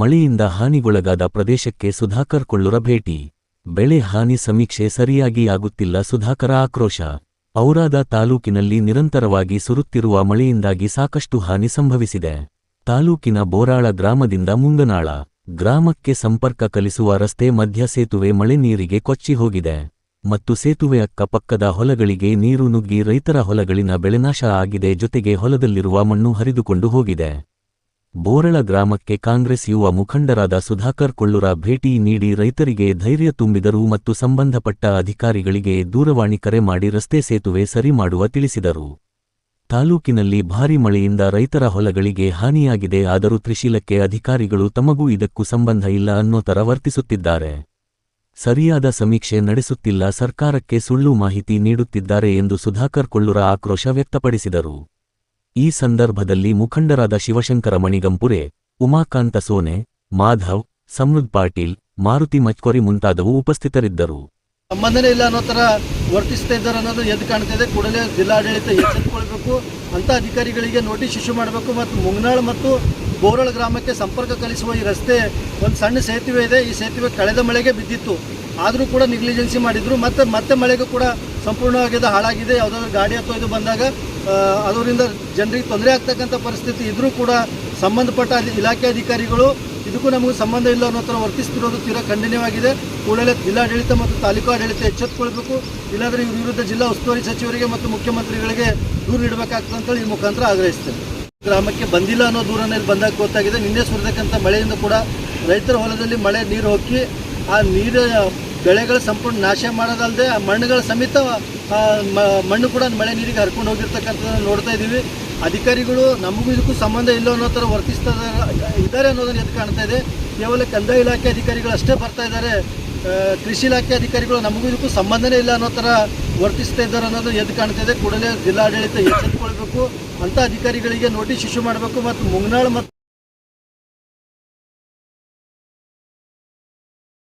ಮಳೆಯಿಂದ ಹಾನಿಗೊಳಗಾದ ಪ್ರದೇಶಕ್ಕೆ ಸುಧಾಕರ್ ಕೊಳ್ಳುರ ಭೇಟಿ. ಬೆಳೆ ಹಾನಿ ಸಮೀಕ್ಷೆ ಸರಿಯಾಗಿ ಆಗುತ್ತಿಲ್ಲ ಸುಧಾಕರ ಆಕ್ರೋಶ. ಔರಾದ ತಾಲೂಕಿನಲ್ಲಿ ನಿರಂತರವಾಗಿ ಸುರುತ್ತಿರುವ ಮಳೆಯಿಂದಾಗಿ ಸಾಕಷ್ಟು ಹಾನಿ ಸಂಭವಿಸಿದೆ. ತಾಲೂಕಿನ ಬೋರಾಳ ಗ್ರಾಮದಿಂದ ಮುಂಗನಾಳ. ಗ್ರಾಮಕ್ಕೆ ಸಂಪರ್ಕ ಕಲಿಸುವ ರಸ್ತೆ ಮಧ್ಯ ಸೇತುವೆ ಮಳೆ ನೀರಿಗೆ ಕೊಚ್ಚಿ ಹೋಗಿದೆ. ಮತ್ತು ಸೇತುವೆ ಅಕ್ಕಪಕ್ಕದ ಹೊಲಗಳಿಗೆ ನೀರು ನುಗ್ಗಿ ರೈತರ ಹೊಲಗಳಿನ ಬೆಳೆನಾಶ ಆಗಿದೆ ಜೊತೆಗೆ ಹೊಲದಲ್ಲಿರುವ ಮಣ್ಣು ಹರಿದುಕೊಂಡು ಹೋಗಿದೆ. ಬೋರಳ ಗ್ರಾಮಕ್ಕೆ ಕಾಂಗ್ರೆಸ್ ಯುವ ಮುಖಂಡರಾದ ಸುಧಾಕರ್ ಕೊಳ್ಳುರ ಭೇಟಿ ನೀಡಿ ರೈತರಿಗೆ ಧೈರ್ಯ ತುಂಬಿದರು ಮತ್ತು ಸಂಬಂಧಪಟ್ಟ ಅಧಿಕಾರಿಗಳಿಗೆ ದೂರವಾಣಿ ಕರೆ ಮಾಡಿ ರಸ್ತೆ ಸೇತುವೆ ಸರಿ ಮಾಡುವ ತಿಳಿಸಿದರು. ತಾಲೂಕಿನಲ್ಲಿ ಭಾರಿ ಮಳೆಯಿಂದ ರೈತರ ಹೊಲಗಳಿಗೆ ಹಾನಿಯಾಗಿದೆ, ಆದರೂ ತ್ರಿಶೀಲಕ್ಕೆ ಅಧಿಕಾರಿಗಳು ತಮಗೂ ಇದಕ್ಕೂ ಸಂಬಂಧ ಇಲ್ಲ ಅನ್ನೋ ತರ ವರ್ತಿಸುತ್ತಿದ್ದಾರೆ. ಸರಿಯಾದ ಸಮೀಕ್ಷೆ ನಡೆಸುತ್ತಿಲ್ಲ, ಸರ್ಕಾರಕ್ಕೆ ಸುಳ್ಳು ಮಾಹಿತಿ ನೀಡುತ್ತಿದ್ದಾರೆ ಎಂದು ಸುಧಾಕರ್ ಕೊಳ್ಳುರ ಆಕ್ರೋಶ ವ್ಯಕ್ತಪಡಿಸಿದರು. ಈ ಸಂದರ್ಭದಲ್ಲಿ ಮುಖಂಡರಾದ ಶಿವಶಂಕರ ಮಣಿಗಂಪುರೆ, ಉಮಾಕಾಂತ ಸೋನೆ, ಮಾಧವ್, ಸಮೃದ್ ಪಾಟೀಲ್, ಮಾರುತಿ ಮಚ್ಕೋರಿ ಮುಂತಾದವು ಉಪಸ್ಥಿತರಿದ್ದರು. ಸಂಬಂಧನೇ ಇಲ್ಲ ಅನ್ನೋ ತರ ವರ್ತಿಸ್ತಾ ಇದ್ದಾರೆ ಅನ್ನೋದು ಎದ್ದು ಇದೆ. ಕೂಡಲೇ ಜಿಲ್ಲಾಡಳಿತ ಎಚ್ಚೆತ್ತುಕೊಳ್ಬೇಕು. ಅಂತ ಅಧಿಕಾರಿಗಳಿಗೆ ನೋಟಿಸ್ ಇಶ್ಯೂ ಮಾಡಬೇಕು. ಮತ್ತು ಮುಂಗ್ನಾಳ್ ಮತ್ತು ಬೋರಳ ಗ್ರಾಮಕ್ಕೆ ಸಂಪರ್ಕ ಕಲಿಸುವ ಈ ರಸ್ತೆ ಒಂದು ಸಣ್ಣ ಸೇತುವೆ ಇದೆ. ಈ ಸೇತುವೆ ಕಳೆದ ಮಳೆಗೆ ಬಿದ್ದಿತ್ತು. ಆದರೂ ಕೂಡ ನೆಗ್ಲಿಜೆನ್ಸಿ ಮಾಡಿದ್ರು. ಮತ್ತೆ ಮತ್ತೆ ಮಳೆಗೂ ಕೂಡ ಸಂಪೂರ್ಣವಾಗಿ ಅದು ಹಾಳಾಗಿದೆ. ಯಾವುದಾದ್ರು ಗಾಡಿ ಅಥವಾ ಇದು ಬಂದಾಗ ಅದರಿಂದ ಜನರಿಗೆ ತೊಂದರೆ ಆಗ್ತಕ್ಕಂಥ ಪರಿಸ್ಥಿತಿ ಇದ್ರೂ ಕೂಡ ಸಂಬಂಧಪಟ್ಟ ಇಲಾಖೆ ಅಧಿಕಾರಿಗಳು ಇದಕ್ಕೂ ನಮಗೂ ಸಂಬಂಧ ಇಲ್ಲ ಅನ್ನೋ ಥರ ವರ್ತಿಸ್ತಿರೋದು ತೀರಾ ಖಂಡನೀಯವಾಗಿದೆ. ಕೂಡಲೇ ಜಿಲ್ಲಾಡಳಿತ ಮತ್ತು ತಾಲೂಕು ಆಡಳಿತ ಎಚ್ಚೆತ್ತುಕೊಳ್ಬೇಕು ಇಲ್ಲಾಂದರೆ ಇವ್ರ ವಿರುದ್ಧ ಜಿಲ್ಲಾ ಉಸ್ತುವಾರಿ ಸಚಿವರಿಗೆ ಮತ್ತು ಮುಖ್ಯಮಂತ್ರಿಗಳಿಗೆ ದೂರು ನೀಡಬೇಕಾಗ್ತದೆ ಅಂತೇಳಿ ಈ ಮುಖಾಂತರ ಆಗ್ರಹಿಸ್ತೇನೆ. ಗ್ರಾಮಕ್ಕೆ ಬಂದಿಲ್ಲ ಅನ್ನೋ ದೂರನೇ ಇಲ್ಲಿ ಬಂದಾಗ ಗೊತ್ತಾಗಿದೆ. ನಿನ್ನೆ ಸುರಿದಕ್ಕಂಥ ಮಳೆಯಿಂದ ಕೂಡ ರೈತರ ಹೊಲದಲ್ಲಿ ಮಳೆ ನೀರು ಹೋಗಿ ಆ ನೀರು ಬೆಳೆಗಳ ಸಂಪೂರ್ಣ ನಾಶ ಮಾಡೋದಲ್ಲದೆ ಮಣ್ಣುಗಳ ಸಮೇತ ಮಣ್ಣು ಕೂಡ ಮಳೆ ನೀರಿಗೆ ಹರ್ಕೊಂಡು ಹೋಗಿರ್ತಕ್ಕಂಥದ್ದನ್ನು ನೋಡ್ತಾ ಇದ್ದೀವಿ. ಅಧಿಕಾರಿಗಳು ನಮಗೂ ಇದಕ್ಕೂ ಸಂಬಂಧ ಇಲ್ಲ ಅನ್ನೋ ಥರ ವರ್ತಿಸ್ತಾ ಇದ್ದಾರೆ ಅನ್ನೋದನ್ನು ಎದ್ದು ಕಾಣ್ತಾ ಇದೆ. ಕೇವಲ ಕಂದಾಯ ಇಲಾಖೆ ಅಧಿಕಾರಿಗಳು ಅಷ್ಟೇ ಬರ್ತಾ ಇದ್ದಾರೆ. ಕೃಷಿ ಇಲಾಖೆ ಅಧಿಕಾರಿಗಳು ನಮಗೂ ಇದಕ್ಕೂ ಸಂಬಂಧನೇ ಇಲ್ಲ ಅನ್ನೋ ಥರ ವರ್ತಿಸ್ತಾ ಇದ್ದಾರೆ ಅನ್ನೋದು ಎದ್ದು ಕಾಣ್ತಾ ಇದೆ. ಕೂಡಲೇ ಜಿಲ್ಲಾಡಳಿತ ಎಚ್ಚೆತ್ತುಕೊಳ್ಬೇಕು ಅಂಥ ಅಧಿಕಾರಿಗಳಿಗೆ ನೋಟಿಸ್ ಇಶ್ಯೂ ಮಾಡಬೇಕು. ಮತ್ತು ಮುಂಗ್ನಾಳ್ ಮತ್ತು